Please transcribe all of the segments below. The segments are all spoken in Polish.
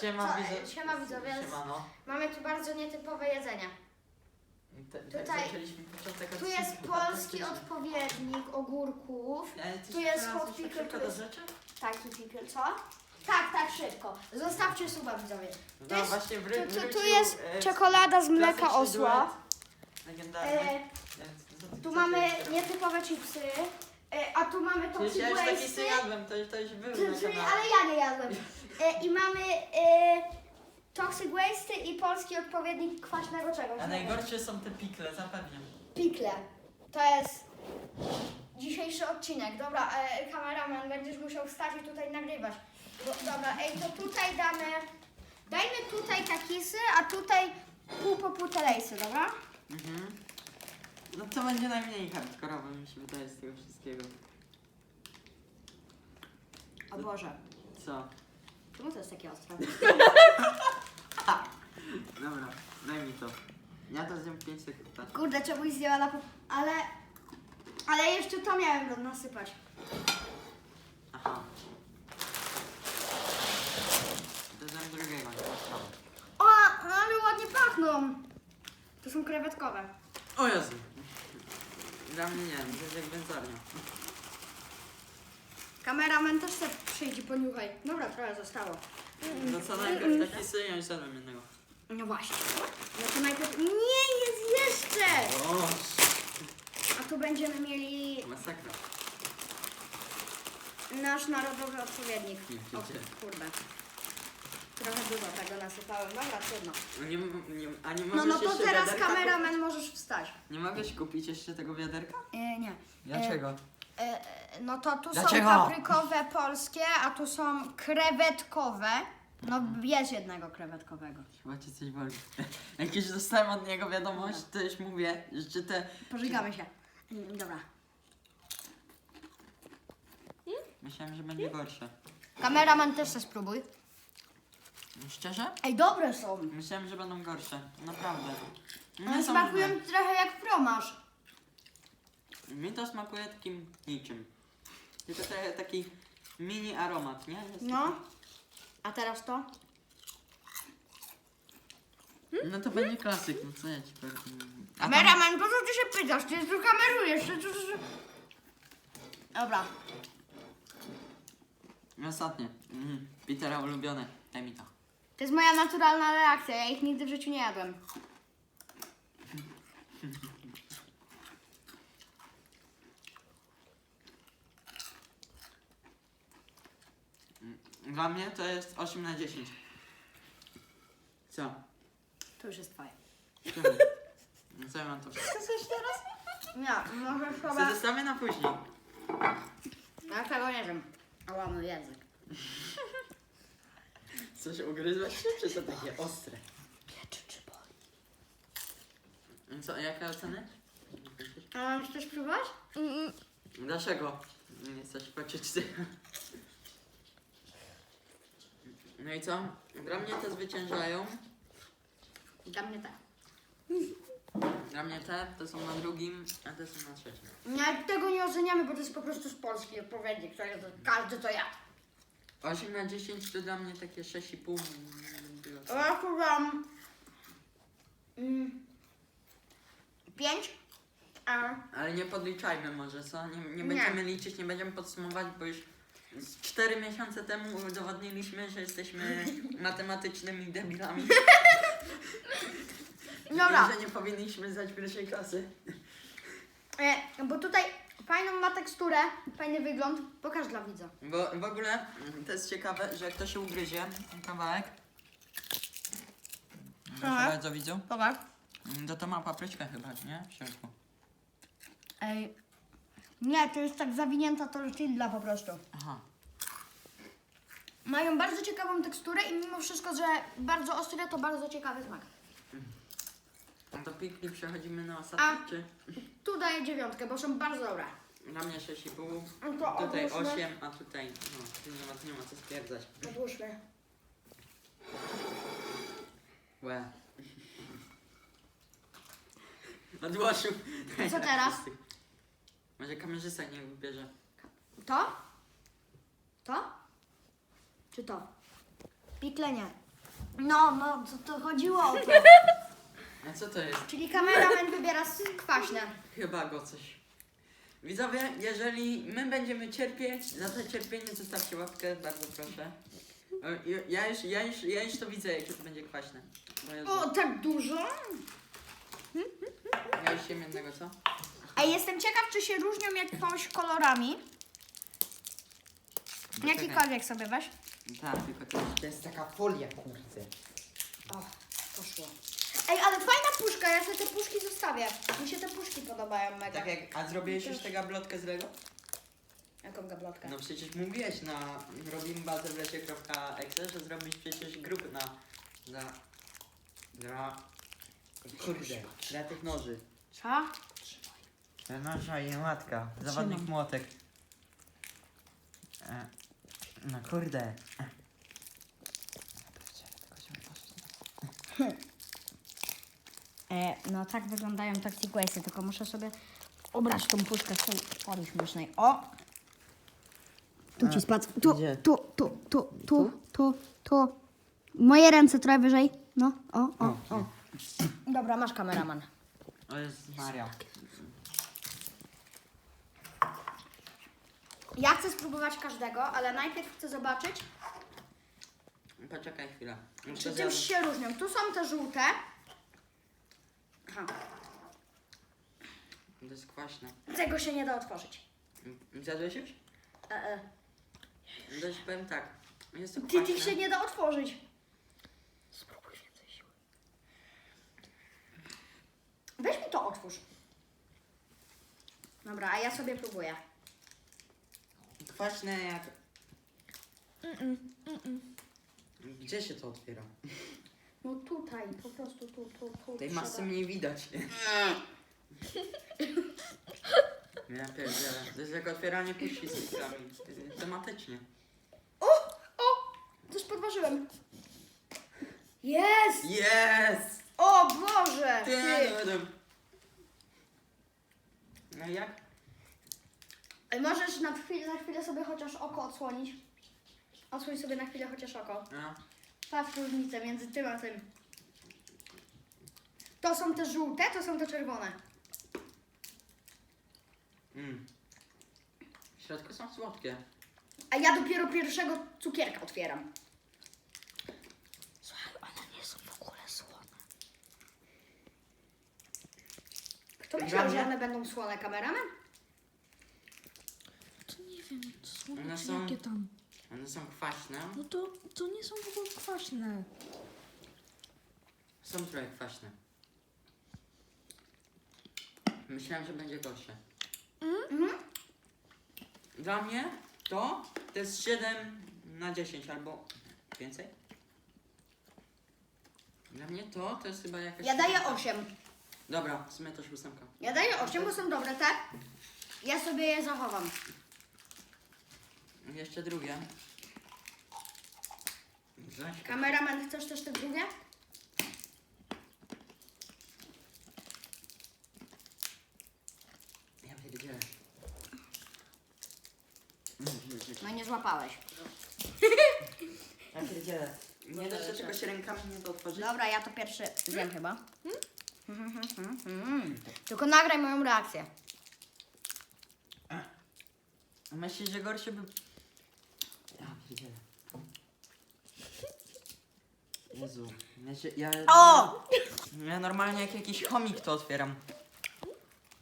Siema, Co? widzowie. Siema, widzowie. Siemano. Mamy tu bardzo nietypowe jedzenie. Te, tak Tutaj- zaczęliśmy początek Tu odcinka, jest polski odpowiednik ogórków. Ale ty tu się jest znalazłeś hot pickle, tak szybko tu do jest- rzeczy? Taki pickle, co? Tak, tak, szybko. Zostawcie suba, widzowie. No jest- właśnie wry, Tu, tu, tu wrócił, jest e, czekolada z mleka klasyczny osła. duet Legendarny. E, co ty- tu mamy ty- nietypowe chipsy. E, a tu mamy Przecież toxic ja już taki waste'y. sobie jadłem, to, to już był na kanale. Ale ja nie jadłem. E, I mamy e, toxic waste'y i polski odpowiednik kwaśnego czegoś. A najgorsze są te pikle, zapewniam. Pikle. To jest dzisiejszy odcinek. Dobra, e, kameraman, będziesz musiał wstać i tutaj nagrywać. Bo, dobra, ej, to tutaj damy... Dajmy tutaj takisy, a tutaj pół po pół telejsy, dobra? Mhm. No to będzie najmniej hardkorowe mi się wydaje z tego wszystkiego. O Boże, Co? Czemu to jest takie ostre? Dobra, daj mi to. Ja to zjem 5 sekund. tak? Kurde, czemuś zdjęła na... po- Ale... Ale jeszcze to miałem do- nasypać. Aha. To zjem drugiego, nie patrzam. O, ale ładnie pachną. To są krewetkowe. O Jezu. Dla mnie nie, to jest jak wędzarnia. Kameraman też sobie przyjdzie, poniuchaj. Dobra, trochę zostało. No co najpierw taki sobie ja już zjadłem jednego. No właśnie. No to najpierw... Nie, jest jeszcze! O, A tu będziemy mieli masakra. nasz narodowy odpowiednik. O kurde. Trochę dużo tego nasypałem. Dobra, trudno. No nie, nie, a nie No, możesz no to jeszcze teraz wiaderka kameraman możesz wstać. kupić? Nie mogłeś kupić jeszcze tego wiaderka? E, nie. Dlaczego? E, no to tu Dlaczego? są paprykowe polskie, a tu są krewetkowe. No jest jednego krewetkowego. Chyba cię coś boli. Jak już dostałem od niego wiadomość, to już mówię, że te... Pożygamy się. Dobra. Myślałem, że będzie gorsze. Kameraman też se spróbuj. Szczerze? Ej, dobre są. Myślałem, że będą gorsze. Naprawdę. One są smakują trochę jak fromaż. Mi to smakuje takim niczym. Tylko te, taki mini aromat, nie? Jest No. A teraz to? taki- No to będzie klasyk, no co ja ci powiem. A tam- Kameraman, po co ty się pytasz? Ty tu kamerujesz. Ty, tu, tu, tu. Dobra. Ostatnie. Mhm. Petera ulubione. Daj mi to. To jest moja naturalna reakcja. Ja ich nigdy w życiu nie jadłem. Dla mnie to jest 8 na 10. Co? To już jest twoje. Czemu? No co ja mam to wszystko? Nie, możesz Chcę chyba... zostawię na później. Ja tego nie wiem. Ała, mój język. Coś ugryzłeś się, czy to takie ostre? Pieczy czy boli? No Co, jaka ocena? A chcesz spróbować? Dlaczego? Nie chcesz patrzeć ty. No i co? Dla mnie te zwyciężają. Dla mnie tak. Dla mnie te to są na drugim, a te są na trzecim. Nie, tego nie oceniamy, bo to jest po prostu z Polski odpowiednik, który to każdy to jadł. 8 na 10 to dla mnie takie 6,5. było co. Ja tu dam... Mm, pięć. A, Ale nie podliczajmy może, co? Nie, nie Nie. będziemy liczyć, nie będziemy podsumować, bo już 4 miesiące temu udowodniliśmy, że jesteśmy matematycznymi debilami. Dobra. I że nie powinniśmy zdać pierwszej klasy. e, bo tutaj fajną ma teksturę, fajny wygląd. Pokaż dla widza. Bo w ogóle mm, to jest ciekawe, że jak to się ugryzie, kawałek. Proszę Tak. bardzo widzą. Pokaż. To to ma papryczkę chyba, nie? W środku. Ej. Nie, to jest tak zawinięta tortilla po prostu. Mają bardzo ciekawą teksturę i mimo wszystko, że bardzo ostre, to bardzo ciekawy smak. No to piknik przechodzimy na ostatni, A. czy? Tu daję dziewiątkę, bo są bardzo dobre. Dla mnie 6,5. No to Tutaj odłóżmy. 8, a tutaj. No, tu nie ma, nie ma co stwierdzać. Odłóżmy. Łe. Odłożył. Co teraz? Może kamerzysta nie wybierze. To? To? Czy to? Pikle nie. No, no, to, to chodziło o to. A co to jest? Czyli kameraman wybiera s- kwaśne. Chyba go coś. Widzowie, jeżeli my będziemy cierpieć, za to cierpienie zostawcie łapkę, bardzo proszę. O, ja- Ja już, ja już, ja już to widzę, jakie to będzie kwaśne. Bo ja, O, tak dużo? ja już jem jednego, co? A jestem ciekaw, czy się różnią jakąś kolorami. Jakikolwiek sobie weź. Tak, tylko to jest... To jest taka folia, kurde. O, poszło. Ej, ale fajna puszka, ja sobie te puszki zostawię. Mi się te puszki podobają mega. Tak jak, a zrobiłeś już tę gablotkę z Lego? Jaką gablotkę? No przecież mówiłeś na robimy bazę w lesie.exe, że zrobisz przecież grupy na... dla... dla... kurde, dla tych noży. Co? Nasza i matka, zawodnik młotek. E, no kurde. E, no tak wyglądają Toxic Waste'y, tylko muszę sobie ubrać tą puszkę z tej foli śmiesznej. O! Tu ci spadł. Tu, Gdzie? tu, tu, tu, tu, tu, tu. Moje ręce trochę wyżej. No, o, o, o. Dobra, masz kameraman. O jest Maria. Ja chcę spróbować każdego, ale najpierw chcę zobaczyć, Poczekaj chwilę. Muszę czy czymś się różnią. Tu są te żółte. Aha. To jest kwaśne. Tego się nie da otworzyć. Zjadłeś już? E, e. Ci powiem tak. Jest to Ty, kwaśne. tych się nie da otworzyć. Spróbuj więcej siły. Weź mi to otwórz. Dobra, a ja sobie próbuję. Kwaśne jak... Gdzie się to otwiera? No tutaj, po prostu tu, tu, tu. Tej trzeba. masy mniej widać. Ja pierdzielę. To jest jak otwieranie puszki z cyklami. Tematycznie. O! O! Coś podważyłem. Jest! Jest! O Boże! Ty. Ty! No jak? Możesz na chwilę, na chwilę sobie chociaż oko odsłonić. Odsłoń sobie na chwilę chociaż oko. No. Patrz różnicę między tym a tym. To są te żółte, to są te czerwone. Mm. W środku są słodkie. A ja dopiero pierwszego cukierka otwieram. Słuchaj, one nie są w ogóle słone. Kto myślał, że one będą słone? Kameraman? To nie wiem, to są One są- jakie tam. One są kwaśne. No to, to nie są w ogóle kwaśne. Są trochę kwaśne. Myślałem, że będzie gorsze. Mhm. Dla mnie to, to jest 7 na 10 albo więcej. Dla mnie to, to jest chyba jakaś... Ja daję 8. Dobra, w sumie też ósemka. Ja daję 8, bo są dobre te. Ja sobie je zachowam. Jeszcze drugie. Kameraman, chcesz też te drugie? Ja pierdzielę. No nie złapałeś. Ja pierdzielę. Nie da się czegoś rękami nie to otworzyć? Dobra, ja to pierwszy zjem chyba. Mm. Tylko nagraj moją reakcję. Myślisz, że gorszy by... Pierdzielę. Jezu. Ja, się, ja, O! ja normalnie jak jakiś chomik to otwieram.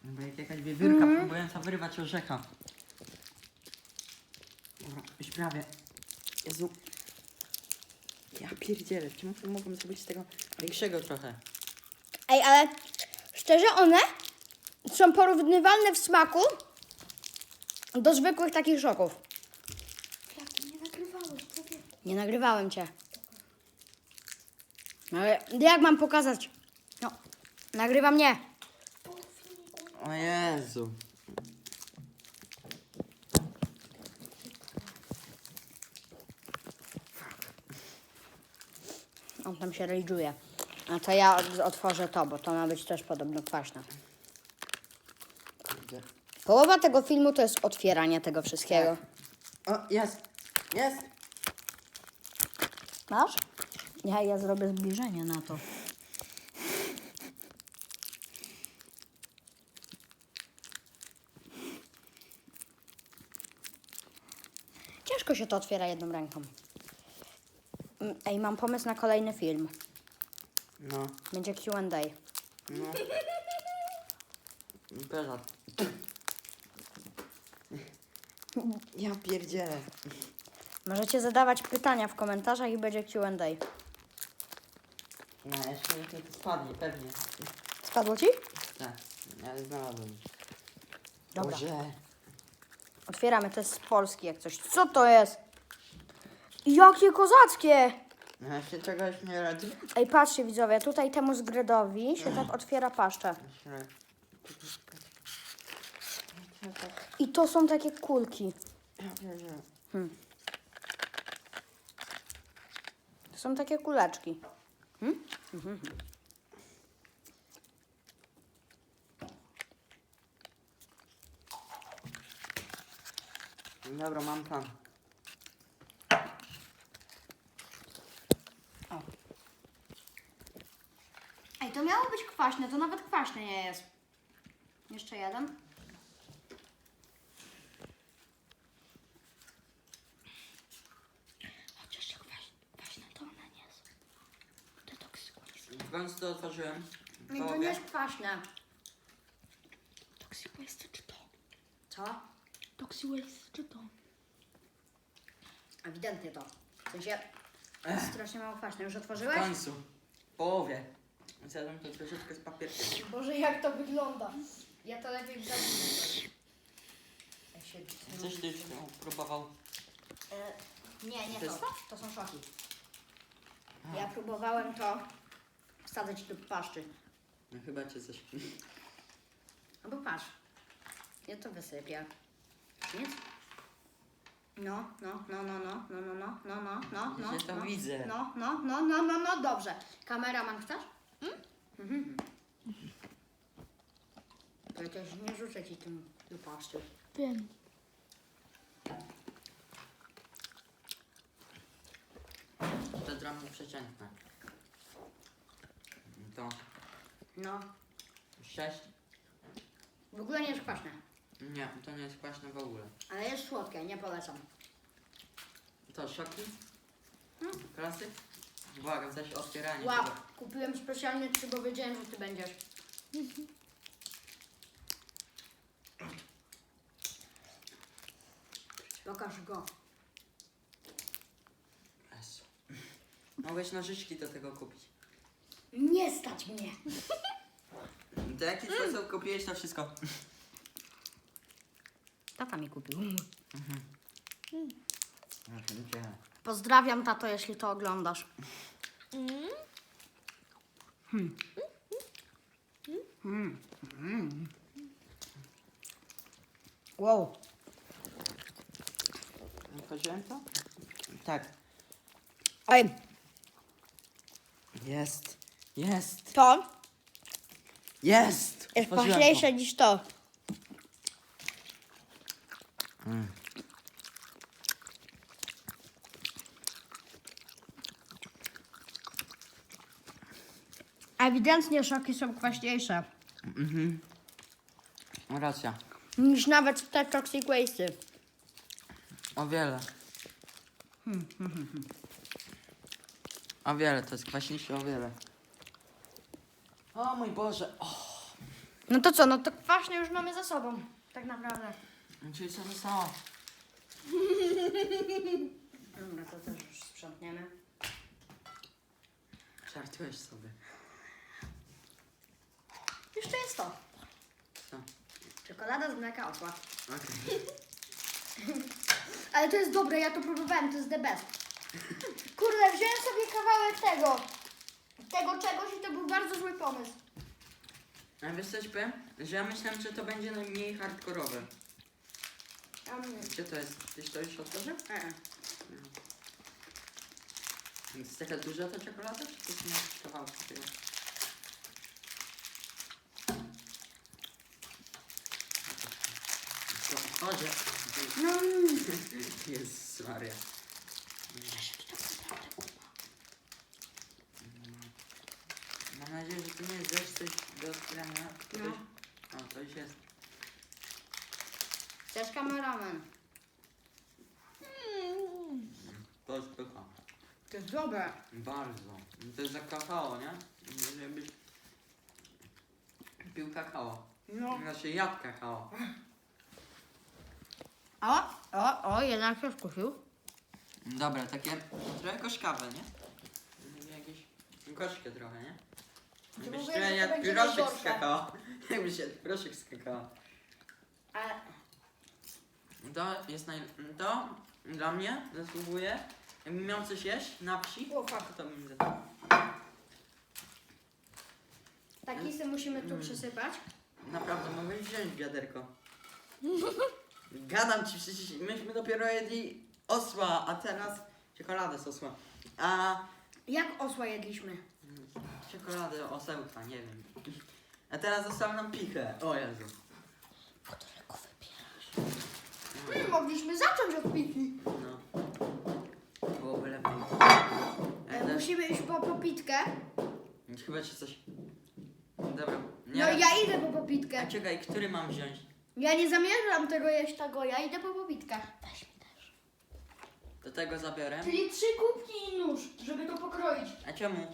Bo jak jakaś wiewiórka próbująca wyrwać orzeka. Dobra, już prawie. Jezu. Ja pierdzielę, czemu nie mogłem zrobić z tego większego trochę? Ej, ale szczerze one są porównywalne w smaku do zwykłych takich szoków. Jak ty nie nagrywałeś, człowieku? Nie nagrywałem cię. Ale jak mam pokazać? No, nagrywa mnie. O Jezu. On tam się religuje. A to ja otworzę to, bo to ma być też podobno kwaśne. Połowa tego filmu to jest otwieranie tego wszystkiego. O, jest. Jest. Masz? Ja, ja zrobię zbliżenie na to. Ciężko się to otwiera jedną ręką. Mm, Ej, mam pomysł na kolejny film. No, Będzie Q&A. no. Teraz. Ja pierdzielę. Możecie zadawać pytania w komentarzach i będzie Q&A. No, jeszcze nie to spadnie, pewnie. Spadło ci? Tak, ale znalazłem. Dobra. Boże. Otwieramy, to jest z Polski jak coś. Co to jest? Jakie kozackie! No, jeszcze czegoś nie radzi? Ej, patrzcie widzowie, tutaj temu zgrydowi się tak otwiera paszczę. I to są takie kulki. Ja pierdzielę. To są takie kuleczki. Hmm? Mhm. Dobra, mam plan. Ej, to miało być kwaśne, to nawet kwaśne nie jest. Jeszcze jeden. Chociaż jak weź, weź to ona nie jest. Detoks waste. W końcu to otworzyłem. Nie, to nie jest kwaśne. Toxic waste czy to? Co? Toxic waste czy to? Ewidentnie to. W sensie Ech. strasznie mało kwaśne. Już W otworzyłeś? końcu. W połowie. Zjadłem to troszeczkę z papierkiem. Boże, jak to wygląda. Ja to lepiej w zabiję. Ja się... Coś ty już próbował. E, nie, nie To to. jest To są szoki. Ja próbowałem to wsadzać do paszczy. No chyba cię coś. No bo patrz. Ja to wysypię. Nic? No, no, no, no, no, no, no, no, no, no, no, no, Ja to no, widzę. no, no, no, no, no, no, dobrze. Kameraman chcesz? Mhm. Przecież nie rzucę ci tym do paszczy. Wiem. To dla mnie przeciętne. To No, 6. w ogóle nie jest kwaśne, Nie, to nie jest kwaśne w ogóle. ale jest słodkie, nie polecam. To szoki? Hmm. Klasyk? Uwaga, zaś otwieranie. Wow, tego. kupiłem specjalnie trzy, bo wiedziałem, że ty będziesz. Pokaż go. Jezu. Mogłeś nożyczki do tego kupić. Nie stać mnie. To jaki sposób kupiłeś to wszystko? Tata mi kupił. Oczywiście. Pozdrawiam, tato, jeśli to oglądasz. Hmm. Hmm. Wow. Otworzyłem to? Tak. Ej, Jest. Jest. to Jest! jest Otworzyłem to. niż to. Mm. Ewidentnie szoki są kwaśniejsze Mhm. Racja. niż nawet te toxic waste'y. O wiele. O wiele, to jest kwaśniejsze o wiele. O mój Boże. O, No to co, no to kwaśnie już mamy za sobą. Tak naprawdę. czyli co zostało? Dobra, to też już sprzątniemy. Żartujesz sobie. Jeszcze jest to. Co? Czekolada z mleka osła. Okej. Ale to jest dobre, ja to próbowałem, to jest the best. Kurde, wziąłem sobie kawałek tego. Tego czegoś i to był bardzo zły pomysł. A wiesz coś powiem? Że ja myślałem, że to będzie najmniej hardkorowe. Um, Gdzie to jest? Tyś to już otworzył? e, e. Jest taka duża ta czekolada? Czy to są jakieś kawałki tego? To otworzę. No, Jezus Maria. Mam nadzieję, że tu nie jest też coś do otwierania. No. Coś... Jest. Też kameraman. To jest pycha. To jest dobre. Bardzo. To jest za kakao, nie? Żebyś pił kakao. No. Znaczy jadł kakao. O, o, o, jednak się skusił. Dobra, takie trochę gorzkawe, nie? Jakieś gorzkie trochę, nie? Trochę że to jadł będzie proszek najgorsze? kakao. Jakbyś jadł proszek z kakao. Ale To jest naj... To dla mnie zasługuje. Jakbym miał coś jeść na wsi, O, fuck. to bym zadał. taki sobie musimy tu Mm. przysypać. Naprawdę, mogę wziąć wiaderko. Gadam ci, przecież myśmy dopiero jedli osła, a teraz czekoladę z osła. A Jak osła jedliśmy? Czekoladę osełka, nie wiem. A teraz została nam pichę. O Jezu. Którego wybierasz? My mogliśmy zacząć od piki. No. Byłoby lepiej. E, musimy iść po popitkę. Chyba ci coś... Dobra. Nie. No ja idę po popitkę. A czekaj, który mam wziąć? Ja nie zamierzam tego jeść tego, ja idę po popitkę. Weź mi też. Do tego zabiorę. Czyli trzy kubki i nóż, żeby to pokroić. A czemu?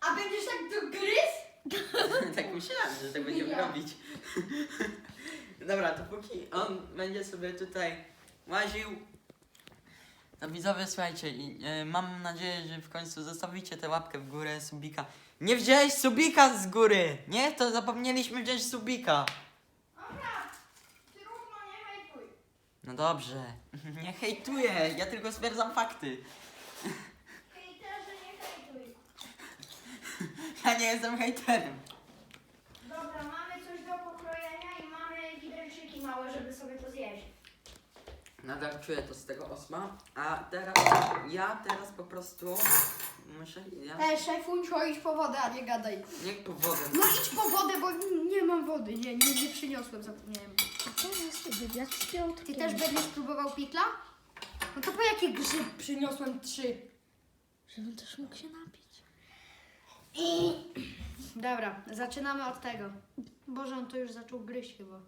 A będziesz tak do gryz? tak myślałem, że tak będziemy Ja. robić. Dobra, to póki on będzie sobie tutaj łaził. To widzowie, słuchajcie, i, e, mam nadzieję, że w końcu zostawicie tę łapkę w górę, subika. Nie wziąłeś subika z góry! Nie? To zapomnieliśmy wziąć subika. Dobra, ty równo nie hejtuj. No dobrze, nie hejtuję, ja tylko stwierdzam fakty. Hejterze nie hejtuj. Ja nie jestem hejterem. Dobra, mamy coś do pokrojenia i mamy widelczyki małe, żeby sobie to zjeść. Nadal czuję to z tego osma, a teraz ja teraz po prostu muszę. Ja, Ej, szefuncio, idź po wodę, a nie gadaj. niech po wodę. No idź po wodę, bo nie mam wody. Nie, nie, nie przyniosłem, zapomniałem. A to jest wywiad z Piotrkiem. Ty też będziesz próbował pikla? No to po jaki grzyb przyniosłem trzy? Żebym też mógł się napić. Dobra, zaczynamy od tego. Boże, on to już zaczął gryźć chyba.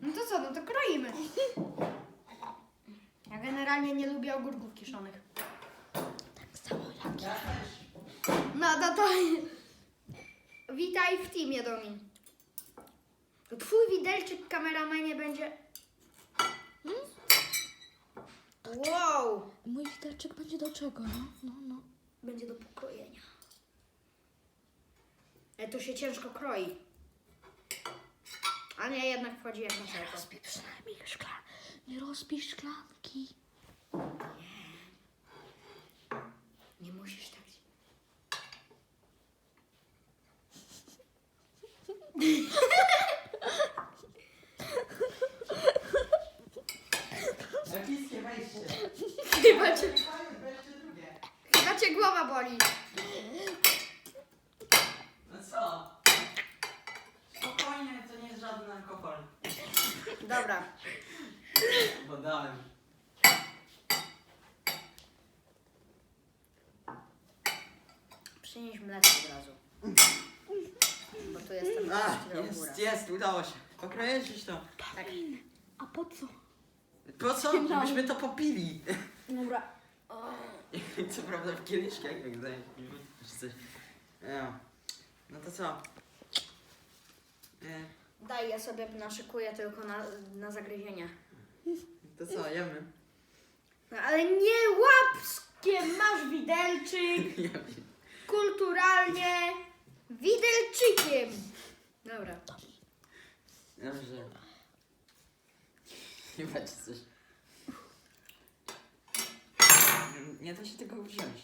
No to co, no to kroimy. Ja generalnie nie lubię ogórków kiszonych. Tak samo jak Ja. No, no to... Witaj w teamie, Domin. To twój widelczyk kameramanie będzie... Wow! Mój widelczyk będzie do czego, no? No, no. Będzie do pokrojenia. Ale to się ciężko kroi. A nie, jednak wchodzi jak na. Rozbij przynajmniej szklan. Nie rozbij szklanki. Nie musisz tak. Napiskie wejście. Chyba cię, cię głowa boli. No co? Spokojnie, to nie jest żaden alkohol. Dobra. Podałem. Przynieś mleko od razu. Bo tu jestem A, do góra. jest, jest, udało się. Pokroiłeś to. Tak. A po co? Po co? Żebyśmy to popili. Dobra. Co prawda w kieliszkach, jak coś. Ja. No to co? E, Daj, ja sobie naszykuję tylko na, na zagryzienie. to co, jemy? No ale nie łapskiem masz widelczyk. Ja wiem. Kulturalnie widelczykiem. Dobra. Dobrze. Chyba ci coś. Nie da się tego wziąć.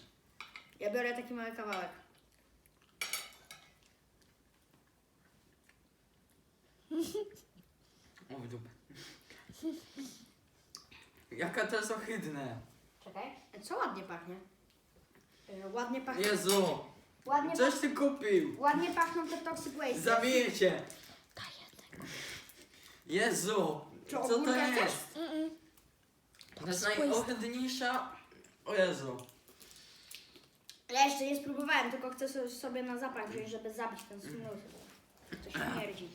Ja biorę taki mały kawałek. O w dupę. Jaka to jest ohydne. Czekaj. Co ładnie pachnie? E, Ładnie pachnie. Jezu! Ładnie, Coś ty kupił! pach- ładnie pachną te toxic waste. Zabiję cię! Daj jednego. Jezu! Czy Co to ogórka jest? Mm-mm. To jest najohydniejsza... O Jezu. Ja jeszcze nie spróbowałem, tylko chcę so- sobie na zapach wziąć, żeby zabić ten smród. To śmierdzi.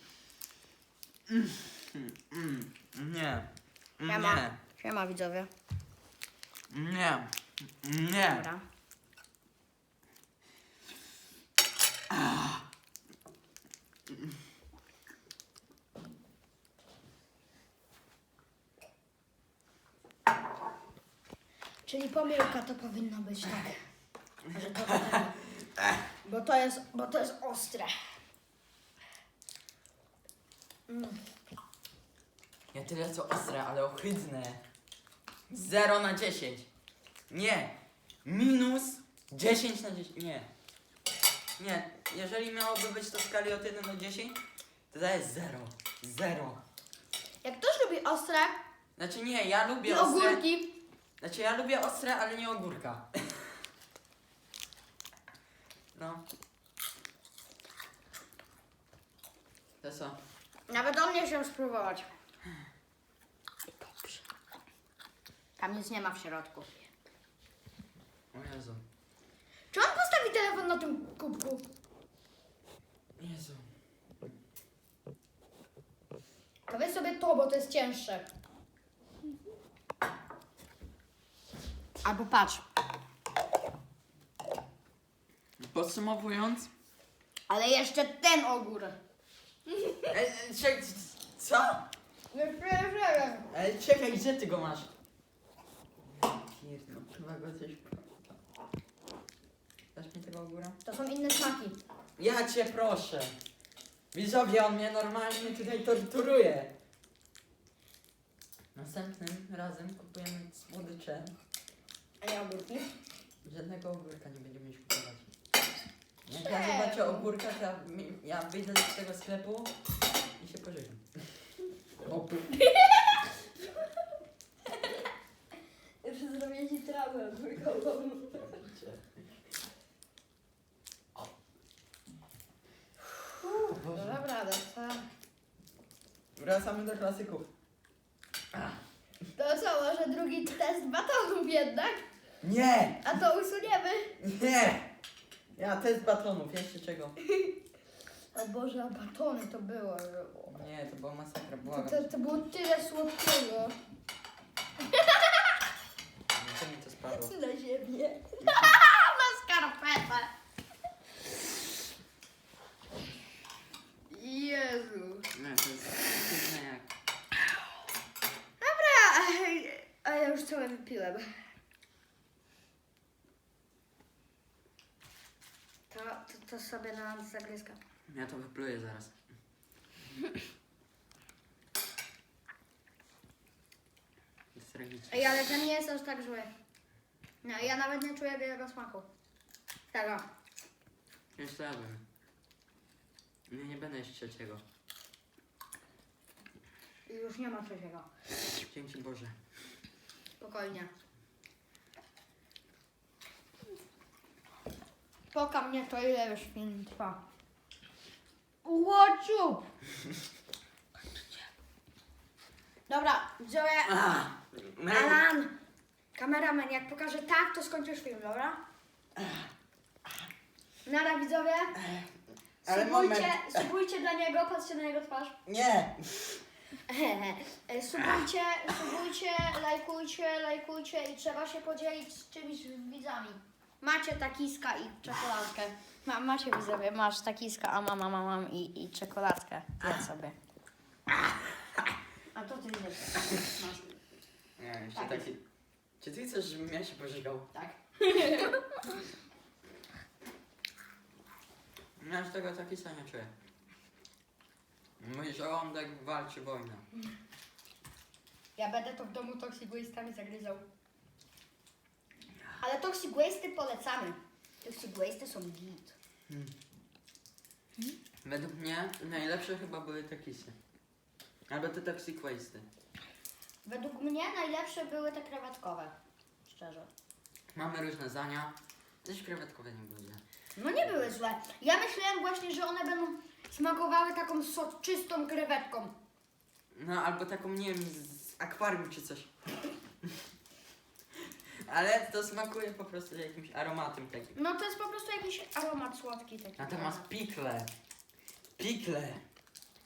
Mm, nie. Siema. Nie. Siema widzowie. Nie. Nie. Dobra. Czyli pomyłka to powinno być tak. Że to. Bo to jest, bo to jest ostre. Mm. Nie tyle co ostre, ale ohydne. 0 na 10. Nie. Minus 10 na 10. Nie. Nie. Jeżeli miałoby być to w skali od 1 do 10, to to jest 0. 0. Jak ktoś lubi ostre Znaczy nie, ja i lubię ostre. ogórki, Znaczy ja lubię ostre, ale nie ogórka. No. To co? nawet on nie chciał spróbować. Tam nic nie ma w środku. O Jezu. Czy on postawi telefon na tym kubku? Jezu. To weź sobie to, bo to jest cięższe. Albo patrz. Podsumowując. Ale jeszcze ten ogór. E, e, czek, co? Jeden. Ale czekaj, gdzie ty go masz? Pierdol, chyba go coś... Dasz mi tego ogóra? To są inne smaki. Ja cię proszę. Widzowie, on mnie normalnie tutaj torturuje. Następnym razem kupujemy słodycze. A nie ogórki. Żadnego ogórka nie będziemy już kupować. Jak ja zobaczę ogórka, to ja, mi- ja wyjdę z tego sklepu i się pożegnam. O, Jeszcze zrobię ci trawę ogórkową. Boże. Dobra, dobra. Wracamy do klasyków. To co, może drugi test batonów jednak? Nie! A to usuniemy. Nie! Ja test batonów, jeszcze czego? O Boże, a batony to było. Nie, to była masakra, To, błagam. to, to było tyle słodkiego. Co mi to spadło? Na ziemię. Na skarpetę. Jezu. Nie, to jest jak... Dobra, a ja już całe wypiłem. To, sobie na zagryzka. Ja to wypluję zaraz. Jest. Ej, ale ten nie jest aż tak zły. No, ja nawet nie czuję jego smaku. Tego. Jeszcze jadłem. Nie, nie będę jeszcze trzeciego. I już nie ma trzeciego. Dzięki Boże. Spokojnie. Poka mnie to ile już film trwa. Łociu! Dobra, widzowie. A, Alan! Kameraman, jak pokażę tak, to skończysz film, dobra? Nara widzowie. Ale Subujcie, moment. subujcie dla niego, patrzcie na jego twarz. Nie! E, Subujcie, subujcie, lajkujcie, lajkujcie i trzeba się podzielić z czymś z widzami. Macie takiska i czekoladkę. Ma, macie widzowie, masz takiska, a mama, mama, mam i, i czekoladkę. Ja sobie. A to ty wiesz. Masz. Nie, jeszcze Tak. taki... Czy ty chcesz, żebym ja się pożygał? Tak. Ja już tego taki sam nie czuję. Mój żołądek walczy wojnę. Ja będę to w domu Toxic Waste'ami zagryzał. Ale Toxic Waste'y polecamy. Toxic Waste'y są git. Według mnie najlepsze chyba były te kisy. Albo te toxic waste'y. Według mnie najlepsze były te krewetkowe. Szczerze. Mamy różne zdania. Też krewetkowe nie były źle. No nie były złe. Ja myślałem właśnie, że one będą smakowały taką soczystą krewetką. No albo taką, nie wiem, z akwarium czy coś. Ale to smakuje po prostu jakimś aromatem takim. No to jest po prostu jakiś aromat słodki taki. Natomiast pikle. Pikle.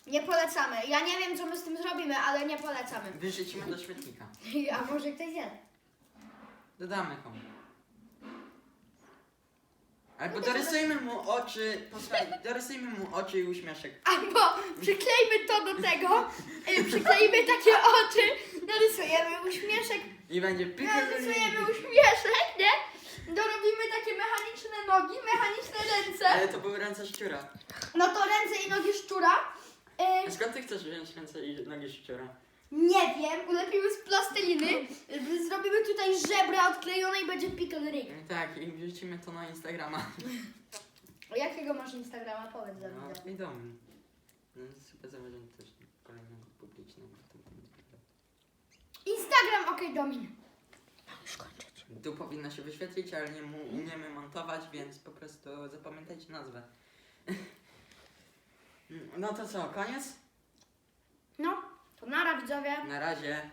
Nie polecamy. Ja nie wiem, co my z tym zrobimy, ale nie polecamy. Wyrzucimy do śmietnika. A może ktoś jest? Dodamy komu. Albo dorysujmy mu oczy, posłuchaj, dorysujmy mu oczy i uśmieszek. Albo przyklejmy to do tego, y, przyklejmy takie oczy, narysujemy uśmieszek, I będzie narysujemy uśmieszek, nie? Dorobimy takie mechaniczne nogi, mechaniczne ręce. Ale to były ręce szczura. No to ręce i nogi szczura. A Y, skąd ty chcesz wziąć ręce i nogi szczura? nie wiem, ulepimy z plasteliny, zrobimy tutaj żebra odklejone i będzie pickle rig. Tak, i wrzucimy to na Instagrama. Jakiego masz Instagrama? Powiedz za No, widzę. wiadomo. No, super założenie też Instagram, okej, Domin. Już kończyć. Tu powinno się wyświetlić, ale nie mu- umiemy montować, więc po prostu zapamiętajcie nazwę. No to co, koniec? No, to nara widzowie. Na razie.